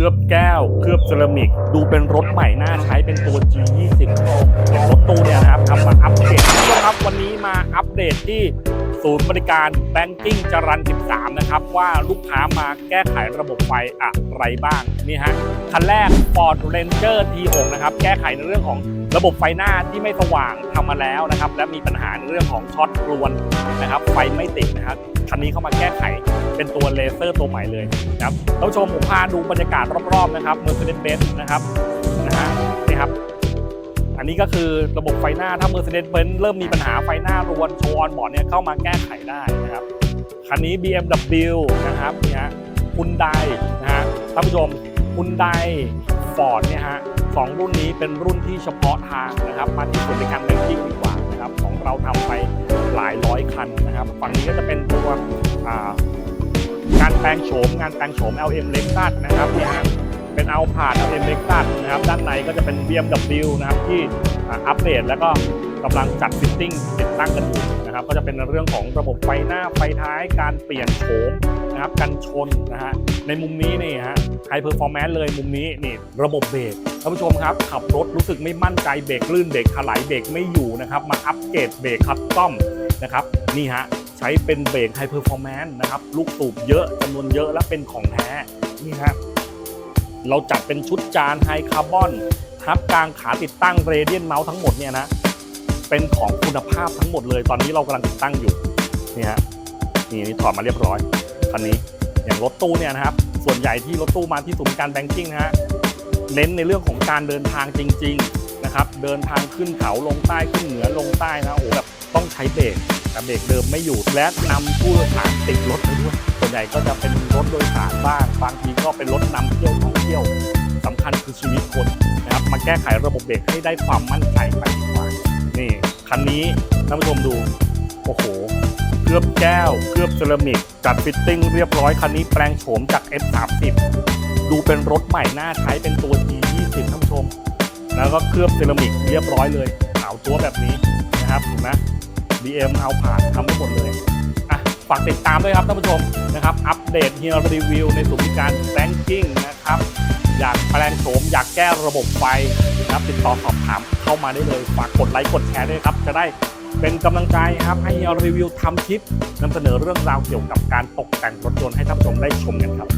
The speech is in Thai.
ลือบแก้ว เคลือบเซรามิก ดูเป็นรถใหม่น่าใช้เป็นตัว G20 รถตู้เนี่ยนะครับทำมาอัปเดทุกคนครับวันนี้มาอัปเดตที่ ศูนย์บริการ Banking จรัน 13 นะครับ ว่าลูกค้ามาแก้ไขระบบไฟอะไรบ้าง นี่ฮะ คันแรก Ford Ranger T6 นะครับ แก้ไขในเรื่องของระบบไฟหน้าที่ไม่สว่างทำมาแล้วนะครับ และมีปัญหาในเรื่องของช็อตกลวนนะครับ ไฟไม่ติดนะครับคันนี้เข้ามาแก้ไขเป็นตัวเลเซอร์ตัวใหม่เลยนะครับท่านผู้ชมผมพาดูบรรยากาศรอบๆนะครับ Mercedes-Benz นะครับนะฮะนี่ครับ อันนี้ก็คือระบบไฟหน้าถ้า Mercedes-Benz เริ่มมีปัญหาไฟหน้ารวนโชว์อนบอร์ดเนี่ยเข้ามาแก้ไขได้นะครับคันนี้ BMW นะครับนี่ฮะคุณไดนะฮะท่านผู้ชมคุณไดฟอร์ดเนี่ยฮะสองรุ่นนี้เป็นรุ่นที่เฉพาะทางนะครับมาที่ศูนย์บริการแบงกิ้งดีกว่านะครับของเราทำไปหลายร้อยคันนะครับฝั่งนี้ก็จะเป็นตัวอ่างานแปลงโฉมงานแปลงโฉม LM Lexus นะครับเนี่ย เป็นเอาผ่าน LM Lexus นะครับด้านในก็จะเป็น BMW นะครับที่อัปเดตแล้วก็กำลังจัดฟิตติ้งติดตั้งกันอยู่นะครับก็จะเป็นเรื่องของระบบไฟหน้าไฟท้ายการเปลี่ยนโฉมนะครับกันชนนะฮะในมุมนี้นี่ฮะไฮเพอร์ฟอร์แมนซ์เลยมุมนี้นี่ระบบเบรกท่านผู้ชมครับ ขับรถรู้สึกไม่มั่นใจเบรกลื่นเบรกถลายเบรกไม่อยู่นะครับมาอัปเกรดเบรกคัสตอมนะครับนี่ฮะใช้เป็นเบรกไฮเพอร์ฟอร์แมนซ์นะครับลูกสูบเยอะจำนวนเยอะและเป็นของแท้นี่ฮะ เราจัดเป็นชุดจานไฮคาร์บอนทับกลางขาติดตั้งเรเดียนเมาส์ทั้งหมดเนี่ยนะ เป็นของคุณภาพทั้งหมดเลย ตอนนี้เรากำลังติดตั้งอยู่นี่ฮะนี่นี่ถอดมาเรียบร้อยคันนี้อย่างรถตู้เนี่ยนะครับ ส่วนใหญ่ที่รถตู้มาที่ศูนย์การแบงกิ้งนะฮะเน้นในเรื่องของการเดินทางจริง ๆนะครับ เดินทางขึ้นเขาลงใต้ขึ้นเหนือลงใต้นะโอ้แบบต้องใช้เบรก แต่เบรกเดิมไม่อยู่และนำผู้โดยสารติดรถไปด้วยส่วนใหญ่ก็จะเป็นรถโดยสารบ้างบางทีก็เป็นรถนำเที่ยวท่องเที่ยวสำคัญคือชีวิตคนนะครับมาแก้ไขระบบเบรกให้ได้ความมั่นใจไปดีกว่านี่คันนี้ท่านผู้ชมดูโอ้โหเคลือบแก้วเคลือบเซรามิกจัดฟิตติ้งเรียบร้อยคันนี้แปลงโฉมจาก F30 ดูเป็นรถใหม่หน่าใช้เป็นตัว G20 ท่านผู้ชม แล้วก็เคลือบเซรามิกเรียบร้อยเลยขาวตัวแบบนี้นะครับเห็นไหม BM เอาผ่านทำได้หมดเลยอะฝากติดตามด้วยครับท่านผู้ชมนะครับ อัปเดตเฮียรีวิวในศูนการแบงกิ้งนะครับ อยากแปลงโฉมอยากแก้ระบบไฟนะครับติดต่อสอบถามเข้ามาได้เลย ฝากกดไลค์กดแชร์ด้วยครับ จะได้เป็นกำลังใจครับให้เฮียรีวิวทำคลิปนำเสนอเรื่องราวเกี่ยวกับการตกแต่งรถยนต์ให้ท่านผู้ชมได้ชมกันครับ